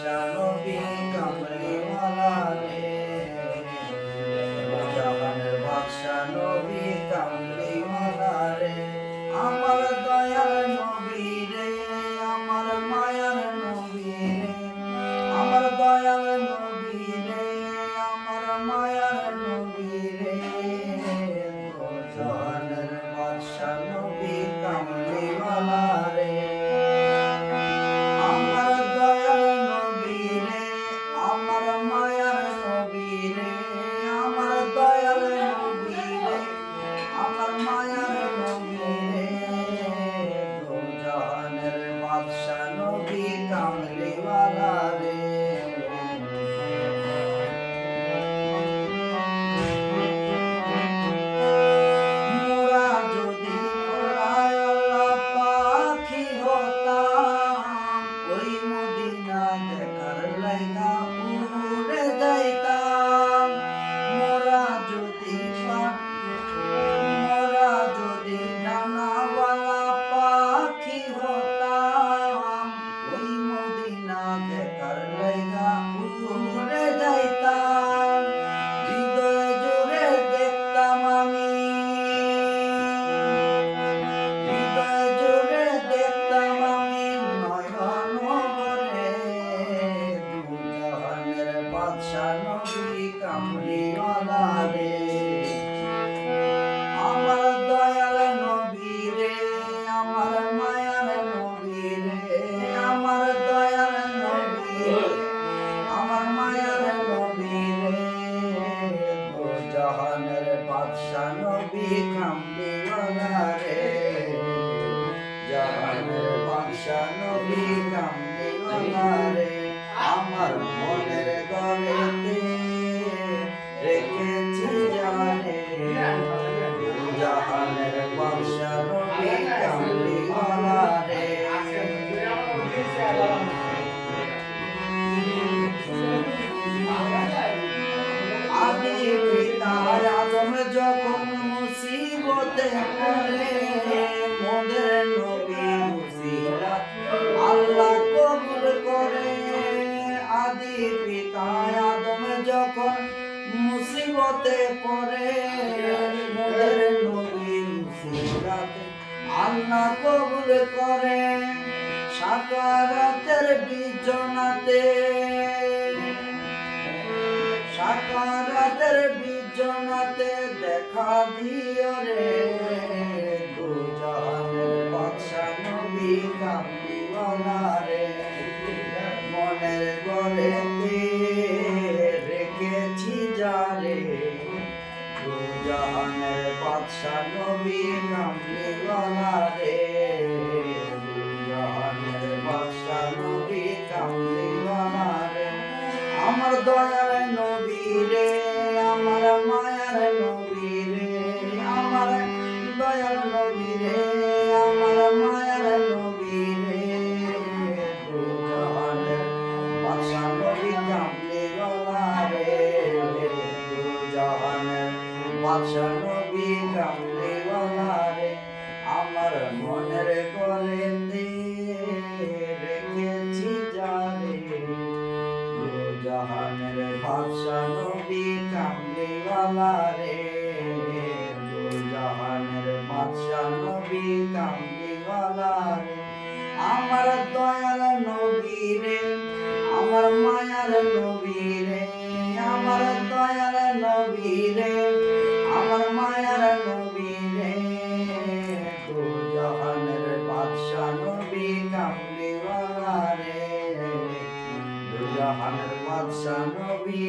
shalom. Yeah. কামলিওয়ালা রে আমার দয়াল নবী রে আমার মায়ার নবী রে আমার দয়াল নবী রে আমার মায়ার নবী রে দু জাহানের বাদশা নবী কামলিওয়ালা রে জাহানের বাদশা নবী কামলিওয়ালা রে যখন মুসিবতে পড়ে মোদের নবী মুসিবত আল্লাহ কবুল করে। আদি পিতা আদম যখন মুসিবতে পড়ে, মোদের নবী মুসিবত আল্লাহ কবুল করে। সাকারাতের বিজনাতে। সাকারাতের বিজনাতে দেখা দিও রে। বাদশা নবী কামলিওয়ালা রে দু জাহানের বাদশা নবী কামলিওয়ালা রে আমার দয়ার নবী রে, আমার মায়ার নবী রে, আমার দয়ার নবী রে, আমার মায়ার নবী রে। দু জাহানের বাদশা নবী কামলি রে দু রে নবী কামলিওয়ালা রে আমার দয়াল নবী রে, আমার মায়ার নবী রে, আমার দয়াল নবী রে, আমার মায়ার নবী রে। জাহানের বাদশা নবী কামলিওয়ালা রে জাহানের বাদশা নবী